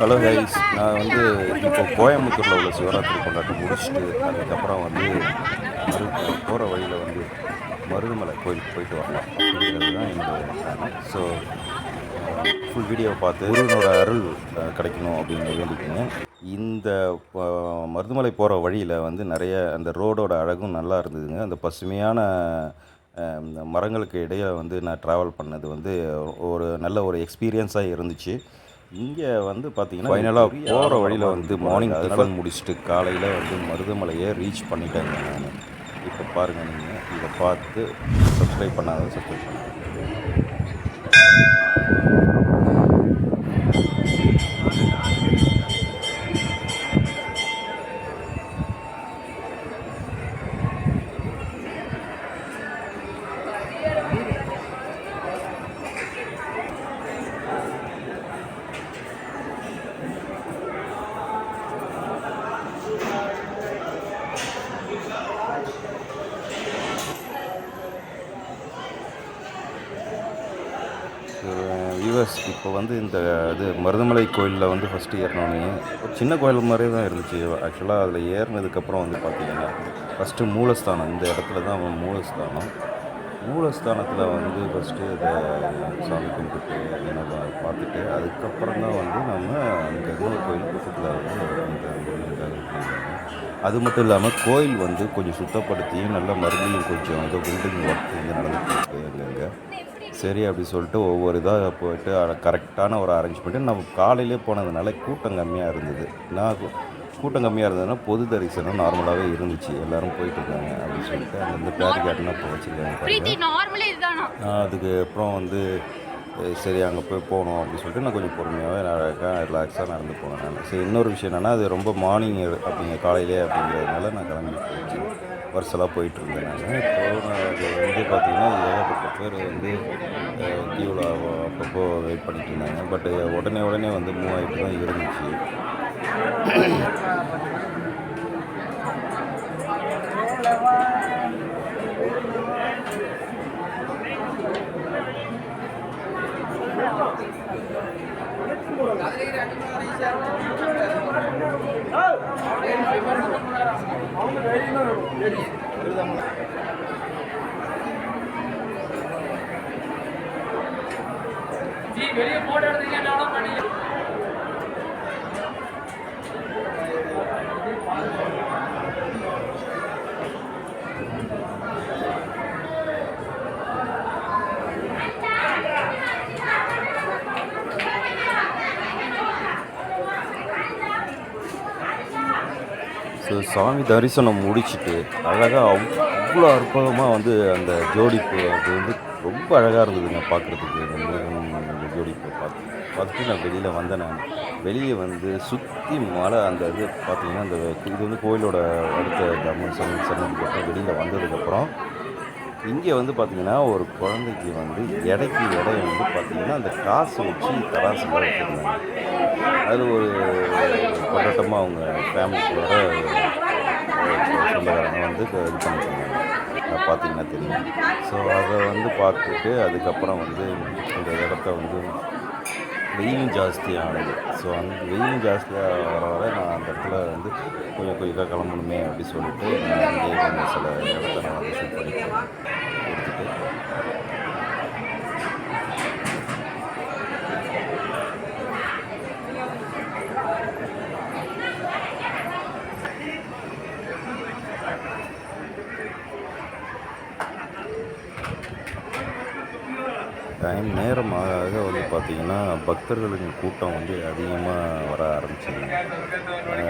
Hello guys நான் வந்து இப்போ கோயம்புத்தூரில் உள்ள சிவராத்திரி கொண்டாட்டம் முடிச்சுட்டு அதுக்கப்புறம் வந்து போகிற வழியில் வந்து மருதமலை கோயிலுக்கு போயிட்டு வரலாம் அப்படிங்கிறது தான் என்னோட பிளான் ஸோ ஃபுல் வீடியோவை பார்த்து முருகனோட அருள் கிடைக்கணும் அப்படின்னு வேண்டிக்கங்க. இந்த மருதமலை போகிற வழியில் வந்து நிறைய அந்த ரோடோட அழகும் நல்லா இருந்ததுங்க. அந்த பசுமையான இந்த மரங்களுக்கு இடையே வந்து நான் ட்ராவல் பண்ணது வந்து ஒரு நல்ல ஒரு எக்ஸ்பீரியன்ஸாக இருந்துச்சு. இங்கே வந்து பார்த்தீங்கன்னா ஃபைனலாக போகிற வழியில் வந்து மார்னிங் டிஃபன் முடிச்சுட்டு காலையில் வந்து மருதமலையை ரீச் பண்ணிட்டேங்க நான். இப்போ பாருங்கள் நீங்கள் இதை பார்த்து சப்ஸ்கிரைப் பண்ணாத சப்ஸ்கிரைப் பண்ணுங்கள் வியூவர்ஸ் இப்போ வந்து இந்த இது மருதமலை கோயிலில் வந்து ஃபஸ்ட்டு ஏறினோன்னே ஒரு சின்ன கோயில் மாதிரியே தான் இருந்துச்சு. ஆக்சுவலாக அதில் ஏறினதுக்கப்புறம் வந்து பார்த்தீங்கன்னா ஃபஸ்ட்டு மூலஸ்தானம் இந்த இடத்துல தான் மூலஸ்தானம். மூலஸ்தானத்தில் வந்து ஃபஸ்ட்டு இதை சாமி கும்பிட்டு என்ன பார்த்துட்டு அதுக்கப்புறம் தான் வந்து நம்ம அங்கே இன்னொரு கோயில் பக்கத்தில் வந்து அந்த இருக்காங்க அது மட்டும் இல்லாமல் கோயில் வந்து கொஞ்சம் சுத்தப்படுத்தியும் நல்லா மறுபடியும் கொஞ்சம் ஏதோ பில்டிங் ஒர்க் வந்து நடந்துட்டு இருக்கு அங்கங்கே சரி அப்படி சொல்லிட்டு ஒவ்வொரு இதாக போயிட்டு கரெக்டான ஒரு அரேஞ்ச்மெண்ட்டு நம்ம காலையிலே போனதுனால கூட்டம் கம்மியாக இருந்தது. நான் கூட்டம் கம்மியாக இருந்ததுன்னா பொது தரிசனம் நார்மலாகவே இருந்துச்சு. எல்லாரும் போயிட்டு இருக்காங்க அப்படின்னு சொல்லிட்டு அங்கேருந்து பேரிகார்டுனா இப்போ வச்சுருக்காங்க அதுக்கு அப்புறம் வந்து சரி அங்கே போய் போகணும் அப்படின்னு சொல்லிட்டு நான் கொஞ்சம் பொறுமையாகவே நான் ரிலாக்ஸாக நடந்து போனேன் நான். சரி இன்னொரு விஷயம் என்னென்னா அது ரொம்ப மார்னிங் அப்படிங்க காலையிலே அப்படிங்கிறதுனால நான் கிளம்பி போயிடுச்சு வருஷலாக போயிட்டு இருந்தேன் நான் வந்து பார்த்திங்கன்னா ஏகப்பட்ட பேர் வந்து க்யூவில் அப்பப்போ வெயிட் பண்ணிட்டு இருந்தாங்க பட் உடனே உடனே வந்து மூவ் ஆகிட்டு தான் இருந்துச்சு. வெளியே போட்டு எடுத்தீங்கன்னா பண்ணிக்கலாம். ஸோ சாமி தரிசனம் முடிச்சுட்டு அழகாக அவ் அவ்வளோ அற்புதமாக வந்து அந்த ஜோடிப்பு அது வந்து ரொம்ப அழகாக இருந்ததுங்க பார்க்குறதுக்கு முருகன் அந்த ஜோடிப்பை பார்த்து பார்த்துட்டு நான் வெளியில் வந்தேன் நான். வெளியே வந்து சுற்றி மலை அந்த இது பார்த்திங்கன்னா அந்த இது வந்து கோயிலோட அடுத்த தர்ம சம சன்னதிக்கு வெளியில் வந்ததுக்கப்புறம் இங்கே வந்து பார்த்தீங்கன்னா ஒரு குழந்தைக்கு வந்து எடைக்கு எடை வந்து பார்த்திங்கன்னா அந்த காசு வச்சு தராசில் வச்சுருந்தாங்க. அது ஒரு கொண்டாட்டமாக அவங்க ஃபேமிலிக்குள்ளார சொந்தக்காரங்க வந்து இது பண்ணிட்டுருந்தாங்க பார்த்திங்கன்னா தெரியும். ஸோ அதை வந்து பார்த்துட்டு அதுக்கப்புறம் வந்து இந்த இடத்த வந்து வெயிலும் ஜாஸ்தியானது. ஸோ அந்த வெயிலும் ஜாஸ்தியாக வர வர நான் அந்த இடத்துல வந்து கொஞ்சம் குயிக்காக கிளம்பணுமே அப்படின்னு சொல்லிட்டு நான் அங்கேயே கொஞ்சம் சில இடத்த நான் வந்து ஷூட் பண்ணிட்டு எடுத்துட்டு டைம் நேரமாக ஆக வந்து பார்த்திங்கன்னா பக்தர்களின் கூட்டம் வந்து அதிகமாக வர ஆரம்பிச்சிருங்க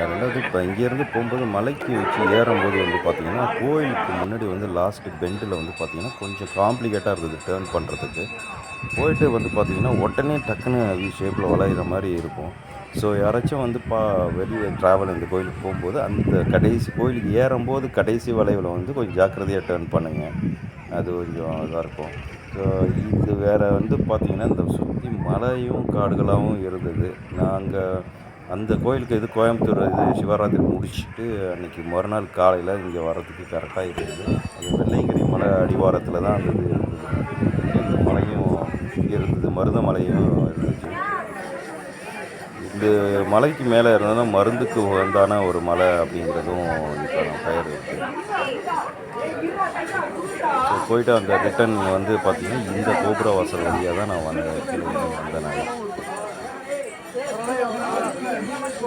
ரெண்டாவது இப்போ இங்கேருந்து போகும்போது மலைக்கு வச்சு ஏறும்போது வந்து பார்த்திங்கன்னா கோயிலுக்கு முன்னாடி வந்து லாஸ்ட்டு பெண்டில் வந்து பார்த்திங்கன்னா கொஞ்சம் காம்ப்ளிகேட்டாக இருந்தது டேர்ன் பண்ணுறதுக்கு போயிட்டு வந்து பார்த்திங்கன்னா உடனே டக்குன்னு வி ஷேப்பில் வளையிற மாதிரி இருக்கும். ஸோ யாராச்சும் வந்து பா வெளியே ட்ராவல் இந்த கோயிலுக்கு போகும்போது அந்த கடைசி கோயிலுக்கு ஏறும்போது கடைசி வளைவில் வந்து கொஞ்சம் ஜாக்கிரதையாக டேர்ன் பண்ணுங்கள் அது கொஞ்சம் இதாக இருக்கும். இது வேறு வந்து பார்த்திங்கன்னா இந்த சுற்றி மலையும் காடுகளாகவும் இருந்தது. நாங்கள் அந்த கோயிலுக்கு இது கோயம்புத்தூர் இது சிவராத்திரி முடிச்சுட்டு அன்றைக்கி மறுநாள் காலையில் இங்கே வர்றதுக்கு கரெக்டாக இருந்தது. அது வெள்ளையங்கிரி மலை அடிவாரத்தில் தான் அந்த இது இருந்தது. மலையும் இருந்தது மருதமலையும் இருந்துச்சு. இந்த மலைக்கு மேலே இருந்ததுன்னா மருந்துக்கு உகந்தான ஒரு மலை அப்படிங்கிறதும் இதுக்கான பெயர் இருக்குது ஸோ போயிட்டு அந்த ரிட்டன் வந்து பார்த்திங்கன்னா இந்த கோபுர வாசல் வழியாக தான் நான் வந்தேன் கீழே வந்தேன் நான் ஸோ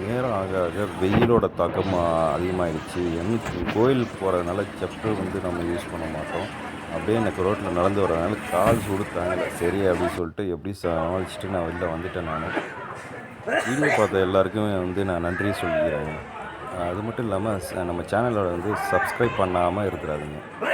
நேரம் ஆக ஆக வெயிலோட தாக்கம் அதிகமாகிடுச்சு எனக்கு கோயிலுக்கு போகிறதுனால செப்பல் வந்து நம்ம யூஸ் பண்ண மாட்டோம். அப்படியே எனக்கு ரோட்டில் நடந்து வர்றதுனால கால் சுடுத்தாங்க தாங்கலை. சரி அப்படின்னு சொல்லிட்டு எப்படி சமாளிச்சுட்டு நான் வெளில வந்துட்டேன் நான். வீடியோ பார்த்த எல்லாருக்குமே வந்து நான் நன்றி சொல்லிக்கிறேன் அது மட்டும் இல்லாமல் நம்ம சேனலோட வந்து சப்ஸ்கிரைப் பண்ணாமல் இருக்கிறாருங்க